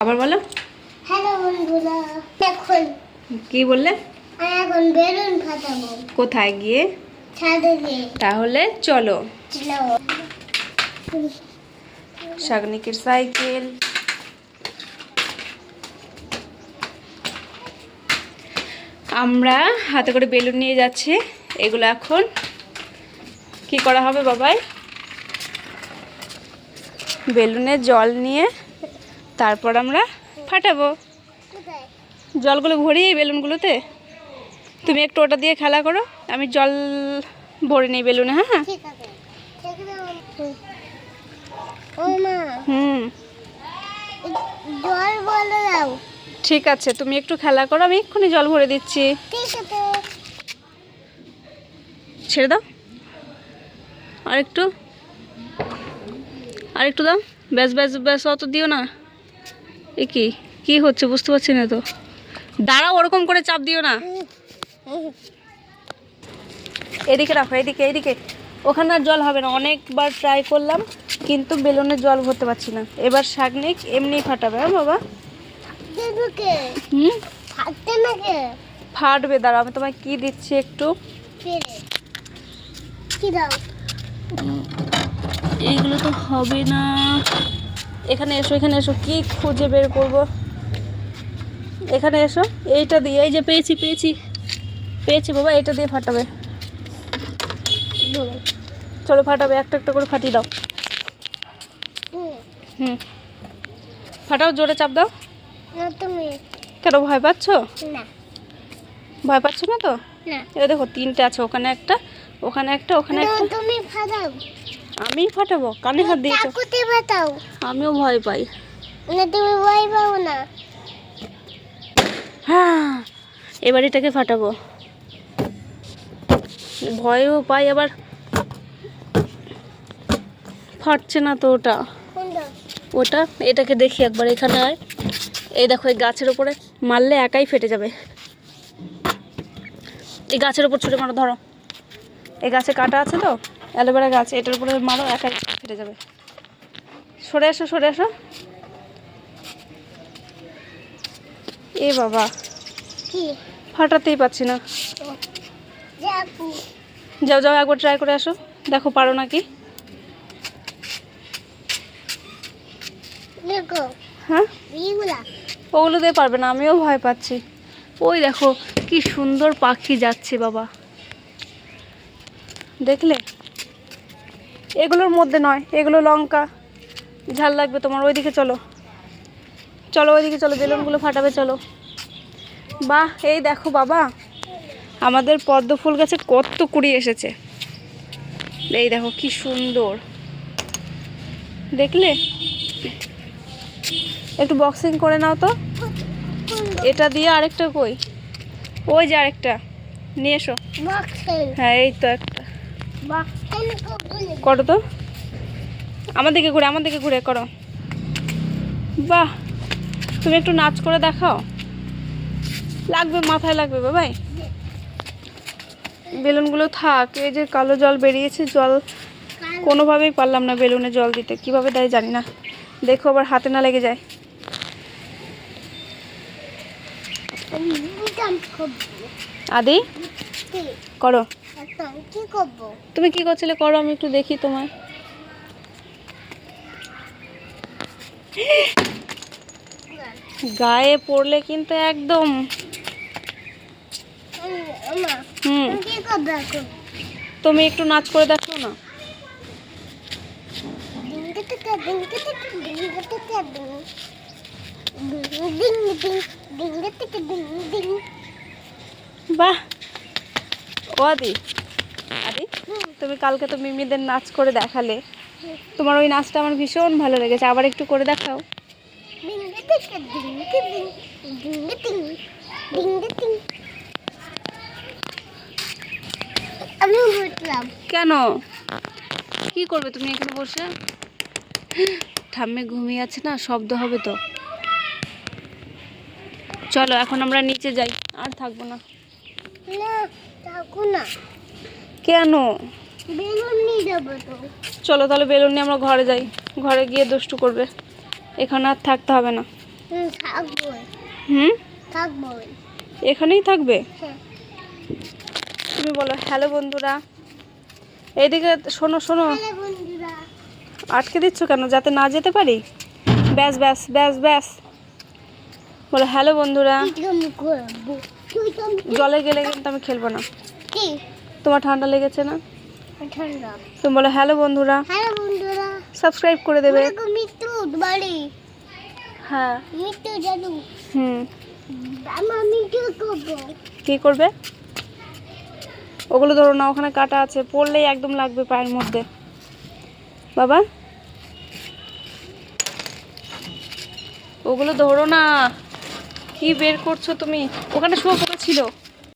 আবার বলো। হ্যালো বন্ধুরা এখন কি বললে? এখন বেলুন ফাটাবো কোথায় গিয়ে? ছাদে গিয়ে। তাহলে চলো। শাগনিকের সাইকেল। আমরা হাতে করে বেলুন নিয়ে যাচ্ছি। এগুলো এখন কি করা হবে বাবাই? বেলুনে জল নিয়ে তারপর আমরা ফাটাবো। জলগুলো ভরি এই বেলুনগুলোতে। তুমি একটু ওটা দিয়ে খেলা করো আমি জল ভরে নিই বেলুনে হ্যাঁ আছে। হুম। জল বলে দাও। ঠিক আছে তুমি একটু খেলা করো আমি এক্ষুনি জল ভরে দিচ্ছি। ছেড়ে দাও। আরেকটু। আরেকটু দাও। ব্যাস ব্যাস ব্যাস অত দিও না। এ কি? কি হচ্ছে? বুঝতে পারছি না তো। দাঁড়াও ওরকম করে চাপ দিও না। এদিকে রাখো এদিকে এদিকে। ওখানে আর জল হবে না। অনেকবার ট্রাই করলাম কিন্তু বেলুনে জল ভরতে পারছি না। এবার শাকনিক এমনি ফাটাবে হ্যাঁ বাবা? হুম? ফাটবে দাঁড়াও আমি তোমায় কি দিচ্ছি একটু? এইগুলো তো হবে না। এখানে এসো এখানে এসো। কি খুঁজে বের করব? এখানে এসো। এইটা দিয়ে এই যে পেয়েছি পেয়েছি। পেয়েছি বাবা এটা দিয়ে ফাটাবে। চলো ফাটাবে একটা একটা করে ফাটিয়ে দাও। হুম। ফাটাও জোরে চাপ দাও। তুমি। কেন ভয় পাচ্ছ? ভয় পাচ্ছ না তো? এটা দেখো তিনটে আছে ওখানে একটা ওখানে একটা ওখানে একটা। তুমি ফাটাও। আমি ফাটাবো? কানে হাত দিয়েছ? চাকুতে ফাটাও। আমিও ভয় পাই। না তুমি ভয় পাও না। হ্যাঁ এবার এটাকে ফাটাবো। ভয়ও পাই আবার ফাটছে না তো ওটা। ওটা এটাকে দেখি একবার এখানে আয়। এই দেখো এই গাছের উপরে মারলে একাই ফেটে যাবে। এই গাছের উপর ছুটে মারো ধরো। এই গাছে কাটা আছে তো? অ্যালোভেরা গাছ এটার উপরে মারো একাই ফেটে যাবে। সরে আসো সরে আসো এ বাবা ফাটাতেই পাচ্ছি না। যাও যাও একবার ট্রাই করে আসো। দেখো পারো নাকি? হ্যাঁ? ওগুলো দিয়ে পারবে না আমিও ভয় পাচ্ছি। ওই দেখো কি সুন্দর পাখি যাচ্ছে বাবা। দেখলে? এগুলোর মধ্যে নয় এগুলো লঙ্কা ঝাল লাগবে তোমার ওইদিকে চলো। চলো ওইদিকে চলো বেলুনগুলো ফাটাবে চলো। বাহ এই দেখো বাবা আমাদের পদ্ম ফুল গাছে কত কুড়ি এসেছে। এই দেখো কি সুন্দর। দেখলে? একটু বক্সিং করে নাও তো। এটা দিয়ে আরেকটা কই? ওই যে আরেকটা নিয়ে এসো। হ্যাঁ এই তো একটা। করো তো। আমার দিকে ঘুরে, আমার দিকে ঘুরে করো। বাহ, তুমি একটু নাচ করে দেখাও। লাগবে, মাথায় লাগবে বাবাই বেলুনগুলো থাক, এই যে কালো জল বেরিয়েছে, জল কোনোভাবেই পারলাম না বেলুনে জল দিতে। কীভাবে দেয় জানি না। দেখো আবার হাতে না লেগে যায়। আদি? করো। কি করব? তুমি কি করছিলে করো আমি একটু দেখি তোমায়। গায়ে পড়লে কিন্তু একদম। হুম। কি করব তুমি একটু নাচ করে দেখো না। বাহ! ও আদি? আদি, তুমি কালকে তো মিমিদের নাচ করে দেখালে। তোমার ওই নাচটা আমার ভীষণ ভালো লেগেছে, আবার একটু করে দেখাও। কেন? কি করবে তুমি এখানে বসে? ঠাম্মে ঘুমিয়ে আছে না, শব্দ হবে তো। চলো, এখন আমরা নিচে যাই, আর থাকব না। থাকো না। কেন? বেলুন নিয়ে যাব তো। চলো তাহলে বেলুন নিয়ে আমরা ঘরে যাই। ঘরে গিয়ে দুষ্টু করবে। এখানে আর থাকতে হবে না। হুম থাকব। হুম? থাকব। এখানেই থাকবে? হ্যাঁ। তুমি বলো হ্যালো বন্ধুরা। এইদিকে শোনো শোনো। আটকে দিচ্ছ কেন? যাতে না যেতে পারি? ব্যাস ব্যাস ব্যাস ব্যাস। বলো হ্যালো বন্ধুরা। আমি আমি জলে গেলে কিন্তু আমি খেলব না। তোমার ঠান্ডা লেগেছে না? ঠান্ডা। তুমি বলো হ্যালো বন্ধুরা। হ্যালো বন্ধুরা। সাবস্ক্রাইব করে দেবে। মৃত্যু বাড়ি। হ্যাঁ। মৃত্যু জাদু হুম। আমার মৃত্যু করব? কী করবে? ওগুলো ধরো না ওখানে কাটা আছে। পড়লেই একদম লাগবে পায়ের মধ্যে। বাবা। ওগুলো ধরো না। কি বের করছ তুমি? ওখানে শুয়োপোকা ছিল।